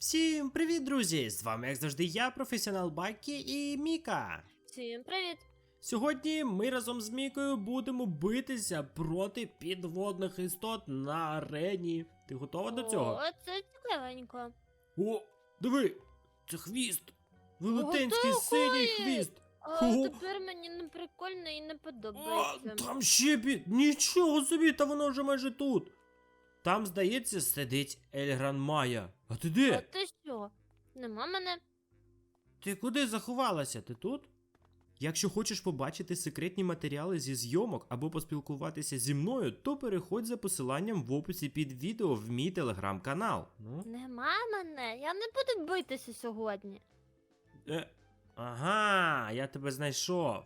Всім привіт, друзі! З вами, як завжди, я, професіонал Байки і Міка. Всім привіт! Сьогодні ми разом з Мікою будемо битися проти підводних істот на арені. Ти готова до цього? О, це цікавенько. О, диви! Це хвіст! Велетенський Ого, синій хвіст! А Ого. тепер мені не прикольно і не О, подобається. там ще бі... Нічого собі, та воно вже майже тут. Там, здається, сидить Ельгран Майя. А ти де? А ти що? Нема мене? Ти куди заховалася? Ти тут? Якщо хочеш побачити секретні матеріали зі зйомок або поспілкуватися зі мною, то переходь за посиланням в описі під відео в мій телеграм-канал. Ну, Нема мене. Я не буду битися сьогодні. е, ага, я тебе знайшов.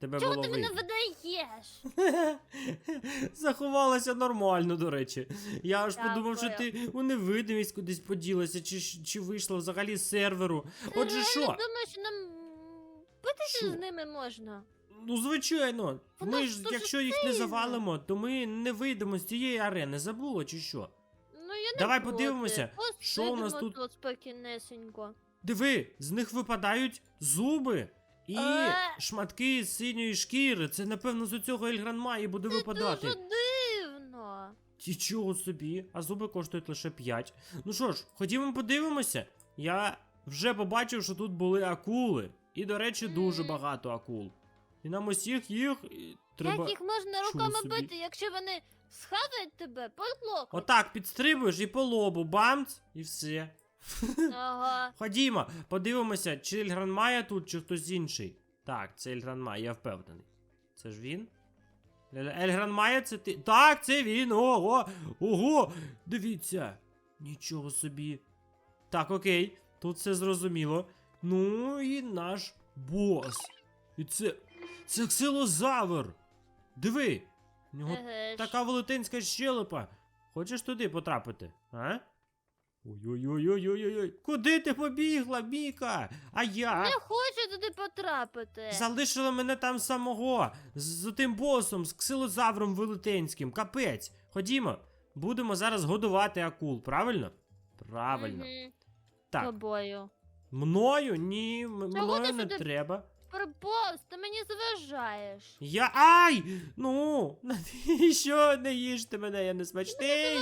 Тебе Чого було ти мене видно. видаєш? Заховалася нормально, до речі. Я аж подумав, що ти у невидимість кудись поділася, чи, чи вийшла взагалі з серверу. Отже, Я що? не думаю, що нам битися Що? з ними можна. Ну, звичайно. Воно ми ж ж, дуже якщо їх не завалимо, то ми не вийдемо з цієї арени. Забула чи що? Ну я не Давай проти. подивимося, що у нас Посидимо тут- спокійнесенько. Диви, з них випадають зуби і Е. шматки з синьої шкіри. Це, напевно, з цього Ельгранмаї буде випадати. Дуже дивно. Нічого собі, а зуби коштують лише 5. Ну що ж, ходімо подивимося. Я вже побачив, що тут були акули. І, до речі, дуже Мгм. багато акул. І нам усіх їх і, треба. Як їх можна Чого руками собі? бити, якщо вони схавають тебе під локоть? Отак підстрибуєш і по лобу бамц, і все. Ага. Ходімо, подивимося, чи Ельгран Майя тут, чи хтось інший. Так, це Ельгран Майя, я впевнений. Це ж він? Ельгран Майя, це ти. Так, це він! Ого! Ого! Дивіться! Нічого собі. Так, окей, тут все зрозуміло. Ну і наш бос. І це. Це ксилозавр! Диви! У нього ж. Така велетенська щелепа. Хочеш туди потрапити, а? Ой-ой-ой-ой-ой-ой. Куди ти побігла, Міка? А я? Не хочу туди потрапити. Залишила мене там самого. З, з тим босом, з ксилозавром велетенським. Капець. Ходімо. Будемо зараз годувати акул, правильно? Правильно. Мгм. Так, Тобою. мною? Ні, м- Чого мною ти не сюди- треба. Приповз, ти мені заважаєш. Я. Ай! Ну, навіщо не їжте мене? Я не смачний.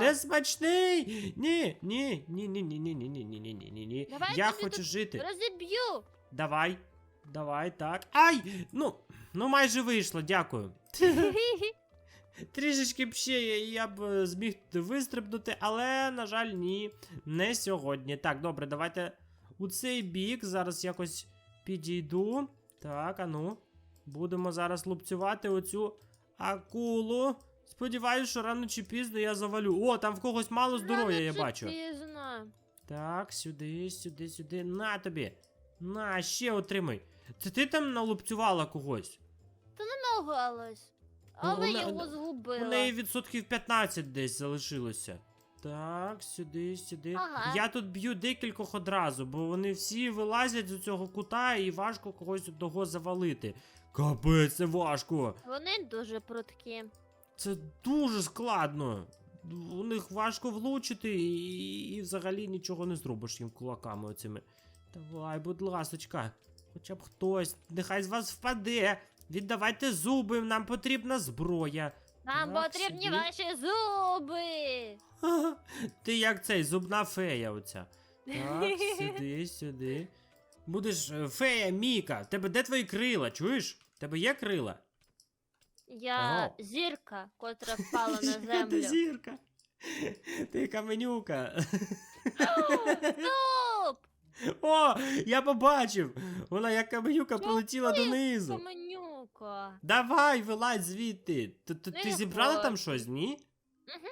Не смачний! Ні, ні, ні, ні, ні, ні, ні, ні, ні, ні, ні, ні, ні. Давай Я тобі хочу тут жити. Розіб'ю. Давай. Давай, так. Ай! Ну, ну майже вийшло, дякую. Трішечки б ще я, я б е, зміг вистрибнути, але, на жаль, ні, не сьогодні. Так, добре, давайте у цей бік зараз якось підійду. Так, а ну. Будемо зараз лупцювати оцю акулу. Сподіваюсь, що рано чи пізно я завалю. О, там в когось мало здоров'я, Рано я чи бачу. Пізно. Так, сюди, сюди, сюди. На тобі. На, ще отримай. Це ти там налупцювала когось? Та Намагалась. Але вона- його У згубила. неї відсотків 15 десь залишилося. Так, сюди, сюди. Ага. Я тут б'ю декількох одразу, бо вони всі вилазять з цього кута і важко когось одного завалити. Капець, це важко. Вони дуже прудкі. Це дуже складно. У них важко влучити і, і взагалі нічого не зробиш їм кулаками оцими. Давай, будь ласочка, хоча б хтось, нехай з вас впаде. Віддавайте зуби, нам потрібна зброя. Нам Так, потрібні ваші зуби. Ти як цей зубна фея оця. Так, сюди, сюди. Будеш е, фея Міка. Тебе де твої крила, чуєш? Тебе є крила? Я Ого. зірка, котра впала на Ти землю. зірка. Ти каменюка. Стоп! О, я побачив! Вона як каменюка Чого полетіла донизу. Каменюка. Давай, вилазь звідти. Т- т- Не Ти зібрала там щось, ні? Мгм.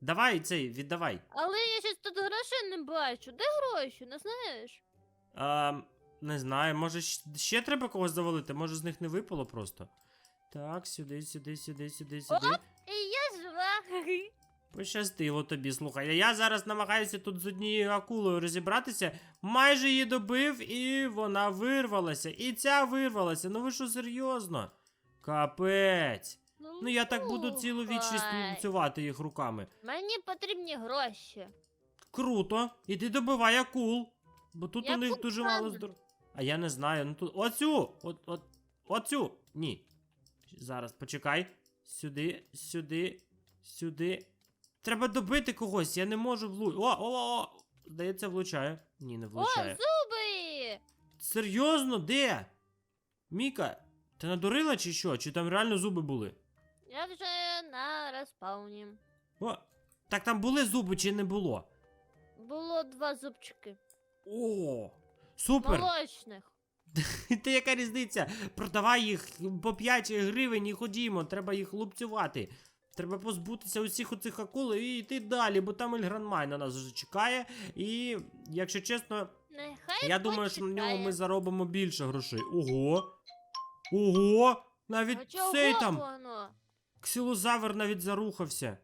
Давай цей, віддавай. Але я щось тут грошей не бачу. Де гроші, не знаєш? А, не знаю, може щ- ще треба когось завалити, може з них не випало просто. Так, сюди, сюди, сюди, сюди, сюди. І я жива. Пощастило тобі, слухай. Я зараз намагаюся тут з однією акулою розібратися. Майже її добив, і вона вирвалася. І ця вирвалася. Ну ви що серйозно? Капець. Ну я так буду цілу вічність лупцювати їх руками. Мені потрібні гроші. Круто. Іди добивай акул. Бо тут у них дуже мало саме? здор. А я не знаю. Ну тут. Оцю! От, от, оцю! Ні. Зараз, почекай. Сюди, сюди, сюди. Треба добити когось, я не можу влучити. О, о, о! Здається, влучає. Ні, не О, влучає. зуби! Серйозно, де? Міка, ти надурила чи що? Чи там реально зуби були? Я вже на респауні. О, так там були зуби чи не було? Було два зубчики. О, супер! Молочних. Ти яка різниця? Продавай їх по 5 гривень і ходімо, треба їх лупцювати. Треба позбутися усіх оцих акул і йти далі, бо там Ельгранмай на нас вже чекає. І, якщо чесно, Нехай я думаю, що на нього ми заробимо більше грошей. Ого! Ого! А Навіть чого цей там воно? ксилозавр навіть зарухався.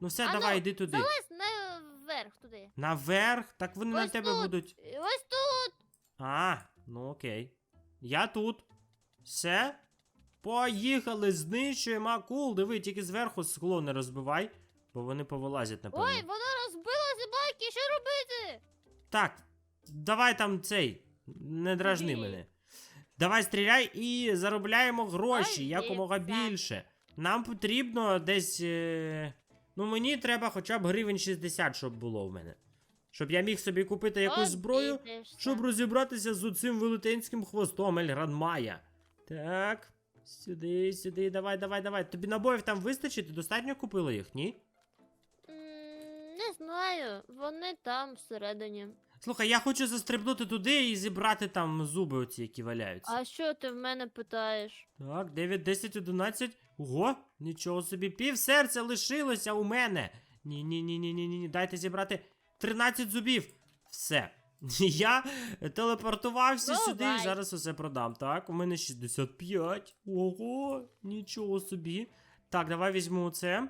Ну все, А давай, ну, йди туди. Залазь наверх туди. Наверх? Так вони на тебе тут. будуть. Ось тут. А, ну окей. Я тут. Все. Поїхали, знищуємо акул. Диви, тільки зверху скло не розбивай, бо вони повилазять, напевно. Ой, воно розбилося, Бакі, що робити? Так, давай там цей. Не дражни Ні. мене. Давай стріляй і заробляємо гроші Ай, якомога дивіться. більше. Нам потрібно десь. Е... Ну мені треба хоча б гривень 60, щоб було в мене. Щоб я міг собі купити якусь зброю, щоб розібратися з оцим велетенським хвостом Ельгранмая. Так. Сюди, сюди, давай, давай, давай. Тобі набоїв там вистачить? Ти достатньо купила їх, ні? М, Не знаю, вони там всередині. Слухай, я хочу застрибнути туди і зібрати там зуби оці, які валяються. А що ти в мене питаєш? Так, 9, 10, 11. Ого, нічого собі, пів серця лишилося у мене. Ні, ні, ні, ні, ні, ні, ні. Дайте зібрати 13 зубів. Все. Я телепортувався Давай. сюди і зараз усе продам. Так, у мене 65. Ого, нічого собі. Так, давай візьму оце.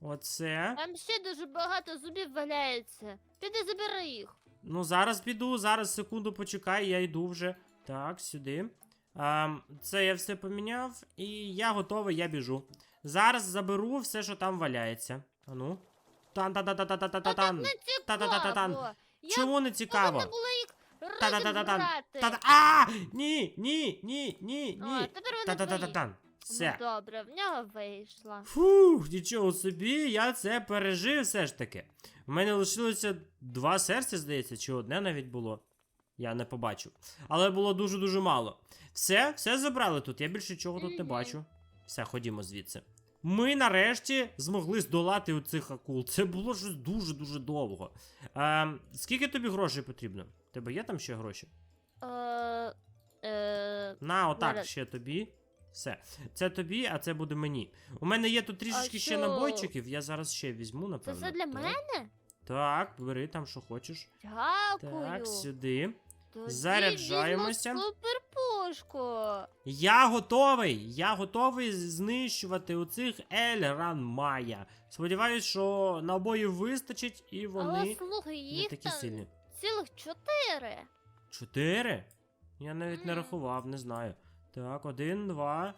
Оце. Там ще дуже багато зубів валяється. Піди забери їх. Ну, зараз піду, зараз секунду почекай, я йду вже. Так, сюди. А, це я все поміняв, і я готовий, я біжу. Зараз заберу все, що там валяється. Ану. тан та та та та та та Та тан так не Та-та-та-та-тан. Я Чому не цікаво? повинна була їх розібрати. А! Ні, ні, ні, ні, ні. тепер вони твої. Та-та-та-та-тан. Ну, добре, в нього вийшла. Фух, нічого собі, я це пережив все ж таки. У мене лишилося два серця, здається, чи одне навіть було. Я не побачив. Але було дуже-дуже мало. Все, все забрали тут, я більше чого тут не Мгм. бачу. Все, ходімо звідси. Ми нарешті змогли здолати у цих акул. Це було щось дуже-дуже довго. А, скільки тобі грошей потрібно? Тебе є там ще гроші? Е, е, На, отак, ще тобі. Все. Це тобі, а це буде мені. У мене є тут трішечки ще що? набойчиків, я зараз ще візьму, це напевно. все для Так. мене? Так, бери там, що хочеш. Дякую. Так, сюди. Тоді заряджаємося. візьму суперпушку. Я готовий! Я готовий знищувати у цих Ельран Майя. Сподіваюсь, що набоїв вистачить і Але вони слухай, не їх такі там сильні. цілих чотири. Чотири? Я навіть не Мгм. рахував, не знаю. Так, один, два,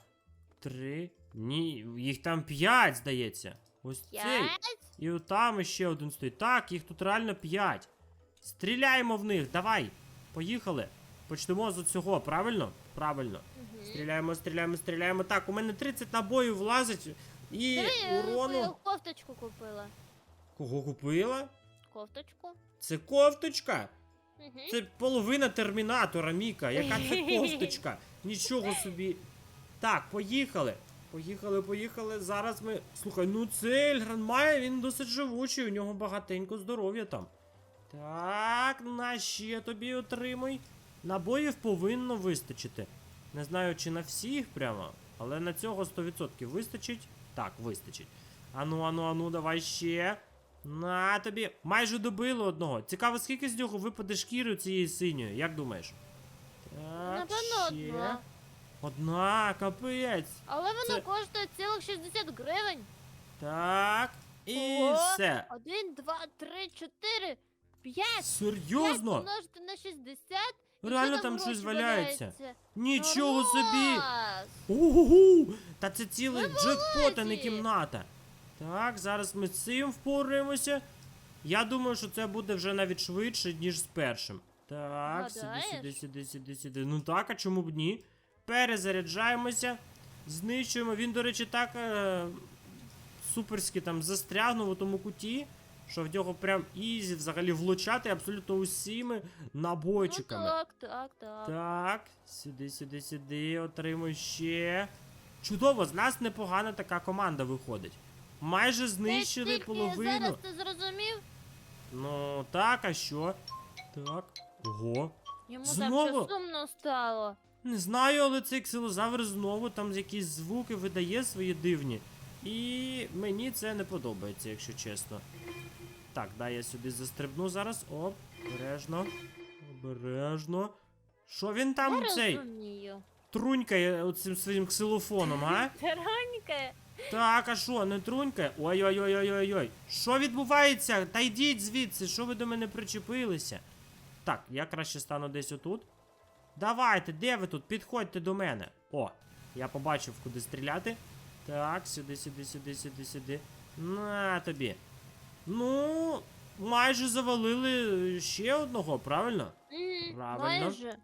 три. Ні, їх там п'ять, здається. Ось цей. П'ять. І там ще один стоїть. Так, їх тут реально п'ять. Стріляємо в них, давай. Поїхали. Почнемо з цього, правильно? Правильно. Мгм. Стріляємо, стріляємо, стріляємо. Так, у мене 30 набоїв влазить. І Диви, урону. кофточку купила. Кого купила? Кофточку. Це кофточка? Угу. Це половина термінатора, Міка. Яка це кофточка? Нічого собі. Так, поїхали. Поїхали, поїхали. Зараз ми. Слухай, ну це Ельгран має, він досить живучий, у нього багатенько здоров'я там. Так, на ще тобі отримуй. Набоїв повинно вистачити. Не знаю, чи на всіх прямо, але на цього 100% вистачить. Так, вистачить. Ану, ану, ану, давай ще. На тобі. Майже добило одного. Цікаво, скільки з нього випаде шкіри цієї синьої, як думаєш? Так, Напевно, ще. одна. Одна, капець. Але воно Це- коштує цілих 60 гривень. Так. І О, все. Один, два, три, чотири, п'ять. П'ять Серйозно? помножити на 60. і Реально що там щось валяється. валяється? Нічого собі. Клас! Угу! Та це цілий Ви джекпот, а не молодці. кімната. Так, зараз ми з цим впораємося. Я думаю, що це буде вже навіть швидше, ніж з першим. Так, сюди, Гадаєш? сюди, сюди, сюди, сюди. Ну так, а чому б ні? Перезаряджаємося, знищуємо. Він, до речі, так е, суперськи там застрягнув у тому куті, що в нього прям ізі взагалі влучати абсолютно усіми набойчиками. Ну, так, так, так. Так, сюди, сюди, сюди, отримуй ще. Чудово, з нас непогана така команда виходить. Майже Ти знищили тільки половину. Зараз ти зрозумів? Ну, так, а що? Так. Ого. Йому Знову? так сумно стало. Не знаю, але цей ксилозавр знову там якісь звуки видає свої дивні. І мені це не подобається, якщо чесно. Так, дай я сюди застрибну зараз. Оп, обережно. Обережно. Що він там Я цей розумію. трунькає оцим своїм ксилофоном, а? Таранька. Так, а що, не трунькає? Ой-ой-ой-ой-ой-ой. Що відбувається? Та йдіть звідси, що ви до мене причепилися? Так, я краще стану десь отут. Давайте, де ви тут? Підходьте до мене. О, я побачив, куди стріляти. Так, сюди, сюди, сюди, сюди, сюди. На тобі. Ну, майже завалили ще одного, правильно? М, Правильно. Майже.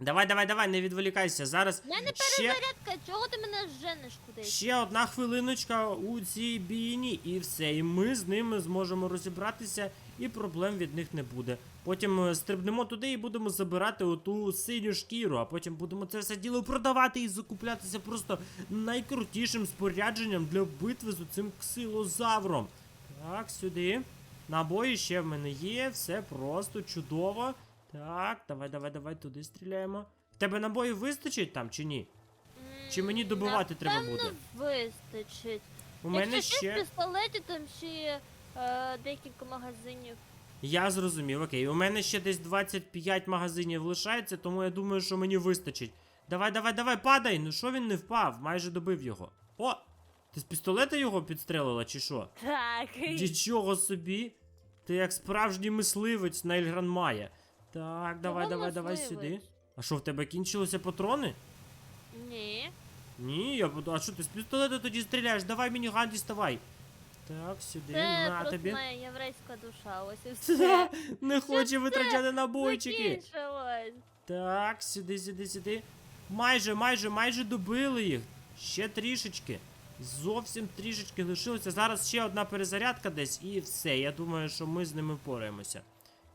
Давай, давай, давай, не відволікайся. Зараз У мене ще. перезарядка, чого ти мене женеш кудись? Ще одна хвилиночка у цій бійні, і все. І ми з ними зможемо розібратися, і проблем від них не буде. Потім е, стрибнемо туди і будемо забирати оту синю шкіру, а потім будемо це все діло продавати і закуплятися просто найкрутішим спорядженням для битви з цим ксилозавром. Так, сюди. Набої ще в мене є, все просто чудово. Так, давай, давай, давай, туди стріляємо. В тебе набоїв вистачить там чи ні? Чи мені добивати треба буде? вистачить. У мене Якщо що, в ще. пістолеті там ще є е, декілька магазинів. Я зрозумів, окей. У мене ще десь 25 магазинів лишається, тому я думаю, що мені вистачить. Давай, давай, давай, падай! Ну що він не впав? Майже добив його. О! Ти з пістолета його підстрелила, чи що? Так. Нічого собі! Ти як справжній мисливець на Ельгран Має. Так, давай, давай, давай сюди. А що, в тебе кінчилися патрони? Ні. Ні, я буду. А що ти з пістолета тоді стріляєш? Давай мініган діставай. Так, сюди, Це на просто тобі. моя єврейська душа, ось і все. не хоче витрачати набойчики. Закінчилось. Так, сюди, сюди, сюди. Майже, майже, майже добили їх. Ще трішечки. Зовсім трішечки лишилося. Зараз ще одна перезарядка десь і все. Я думаю, що ми з ними впораємося.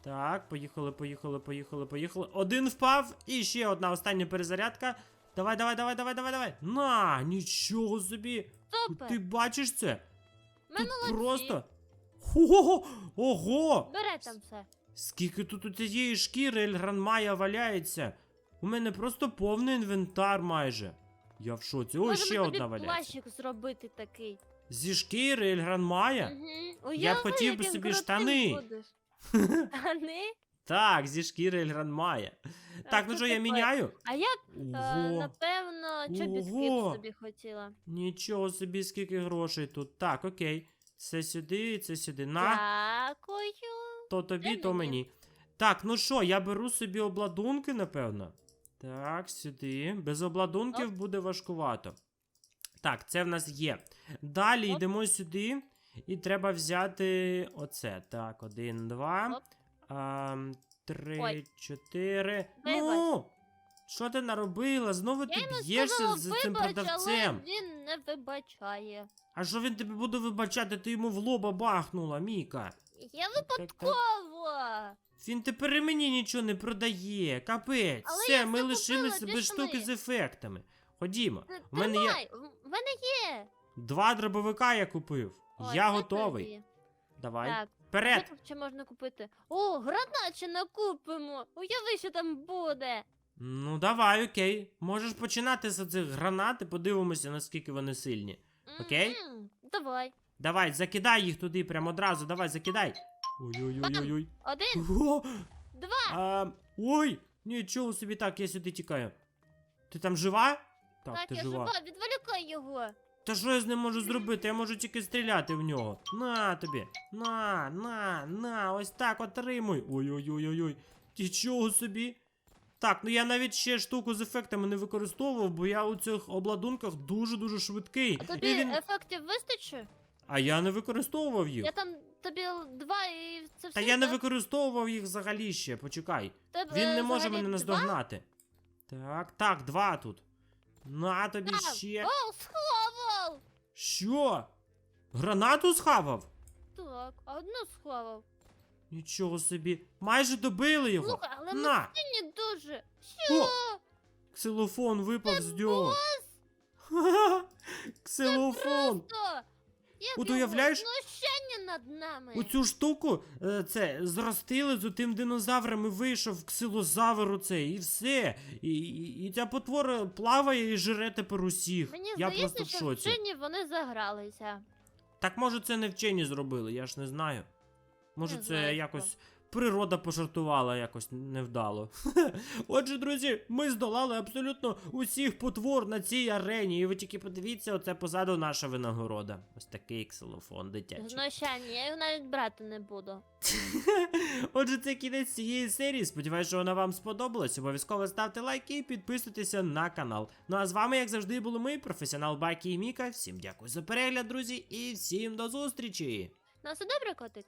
Так, поїхали, поїхали, поїхали, поїхали. Один впав, і ще одна остання перезарядка. Давай, давай, давай, давай, давай, давай. На, нічого собі. Супер. Ти бачиш це? Ми Тут просто. Ого! Ого! Бери там все. Скільки тут у цієї шкіри Ельгранмая валяється? У мене просто повний інвентар майже. Я в шоці. Ой, Можемо ще тобі одна валяється. плащик зробити такий. Зі шкіри Ельгранмая? Угу. Я б хотів би собі штани. Штани? Так, зі шкіри Ельгранмая. Так, ну що я міняю? А я е, Ого, напевно, чобітки Ого. б собі хотіла. нічого собі, скільки грошей тут. Так, окей. Це сюди, це сюди. На, Дякую. то тобі, Це то мені. мені. Так, ну що, я беру собі обладунки, напевно. Так, сюди. Без обладунків буде важкувато. Так, це в нас є. Далі йдемо сюди. І треба взяти оце. Так, один, два. А, три, Ой. чотири. Ну! Що ти наробила? Знову ти б'єшся з цим продавцем. він не вибачає. А що він тобі буде вибачати? Ти йому в лоба бахнула, Міка. Я випадково. Він тепер і мені нічого не продає. Капець. Але Все, я ми лишилися без штуки з ефектами. Ходімо. Т- У мене є Тримай, в мене є. два дробовика, я купив. Ой, я це готовий. тобі. Давай. Так, Вперед! що ще можна купити? О, гранат ще накупимо. Уяви, що там буде. Ну давай, окей. Можеш починати з цих гранат і подивимося, наскільки вони сильні. Окей? М, Давай. Давай, закидай їх туди прямо одразу. Давай, закидай. Ой-ой-ой-ой. Один, О, два. а, ой! Нічого собі так, я сюди тікаю. Ти там жива? Так, Так, ти я жива. жива, відволікай його. Та що я з ним можу зробити? Я можу тільки стріляти в нього. На тобі. На, на, на, ось так отримуй. Ой-ой-ой-ой. Нічого собі. Так, ну я навіть ще штуку з ефектами не використовував, бо я у цих обладунках дуже-дуже швидкий. А тобі І він... ефектів вистачить? А я не використовував їх. Я там тобі два і це все. Та я не використовував їх взагалі ще, почекай. Тебе Він не може взагалі мене два? наздогнати. Так, так, два тут. На тобі Так. ще. О, сховав! Що? Гранату схавав? Так, одну сховав. Нічого собі. Майже добили його. Слухай, але сині дуже. О! Ксилофон випав з нього. Ха-ха, Ксилофон. То? Як От його уявляєш? знущання над нами. Оцю штуку е, це зростили з тим динозавром і вийшов ксилозавр оцей, і все. І, і, і ця потвора плаває і жре тепер усіх. Мені Я здається, просто в що шоці. вчені вони загралися. Так може це не вчені зробили, я ж не знаю. Може, Не це знаю, якось природа пожартувала якось невдало. Отже, друзі, ми здолали абсолютно усіх потвор на цій арені. І ви тільки подивіться, оце позаду наша винагорода. Ось такий ксилофон дитячий. Знущання, я його навіть брати не буду. Отже, це кінець цієї серії. Сподіваюсь, що вона вам сподобалась. Обов'язково ставте лайки і підписуйтеся на канал. Ну а з вами, як завжди, були ми, професіонал Бакі і Міка. Всім дякую за перегляд, друзі, і всім до зустрічі! Ну, все добре, котики?